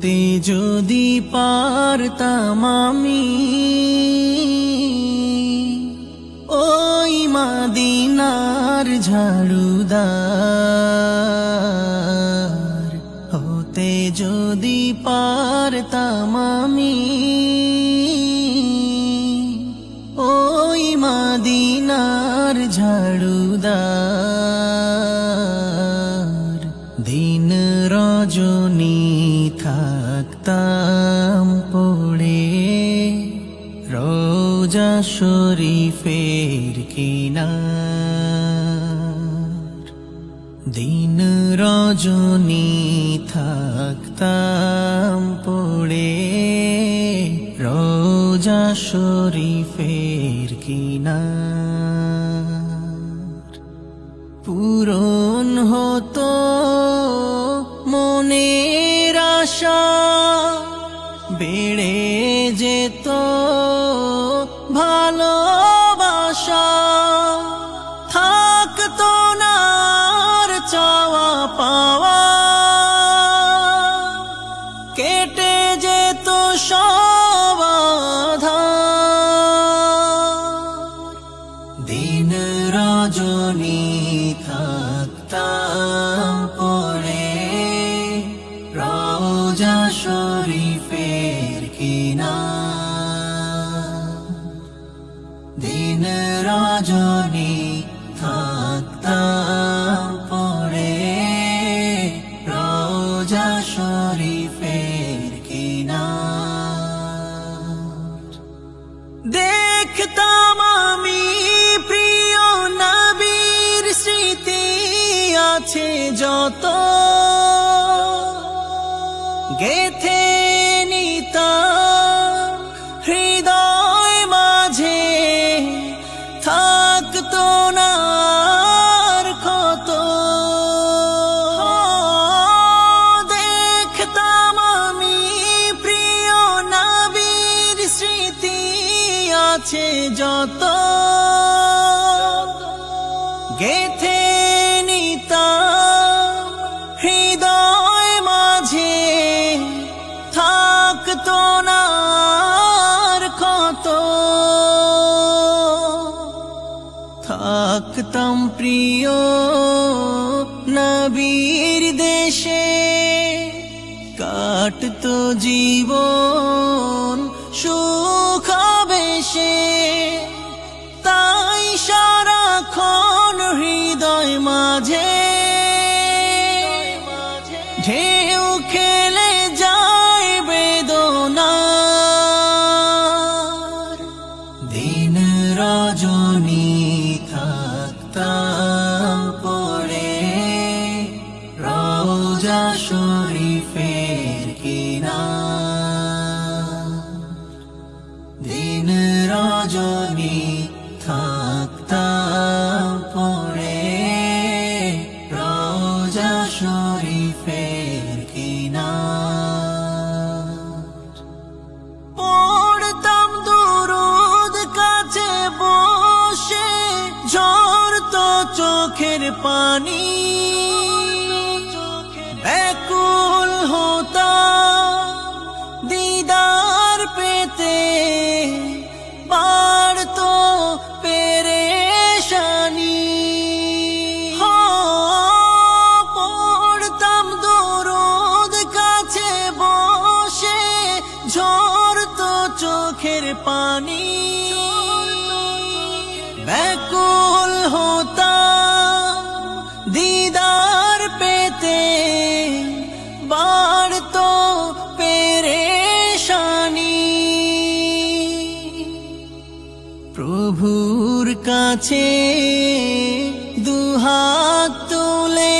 হতে যদি পারতাম আমি, ওই মাদিনার ঝাড়ুদার হতে যদি পারতাম আমি, ওই মাদিনার ঝাড়ুদার দিন রজনী থাকতাম পড়ে। রোজা শরীফের কিনা দিন রজনী থাকতাম পড়ে। রোজা শরীফের কিনা পূরণ হতো বেড়ে যেত। শরীফের কিনা। দিন রজনী থাকতাম পড়ে রোজা শরীফের কিনা। দেখতাম আমি প্রিয় নবীর স্মৃতি আছে যত গেথে নিতাম, হৃদয় মাঝে থাকতো না ক্ষত। দেখতাম আমি প্রিয় নবীর স্মৃতি আছে যত। গেথে আর কত। থাকতাম প্রিয় নবীর দেশে কাটতো জীবন সুখ রোজা শরীফের কিনা দিন রজনী থাকতাম পড়ে রোজা শরীফের কিনা পড়তাম দুরুদ কাছে বসে, ঝরতো চোখের পানি। পানি ব্যাকুল হতাম দিদার পেতে বাড়তো পেরেশানি। প্রভুর কাছে দুহাত তুলে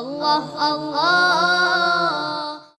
الله الله.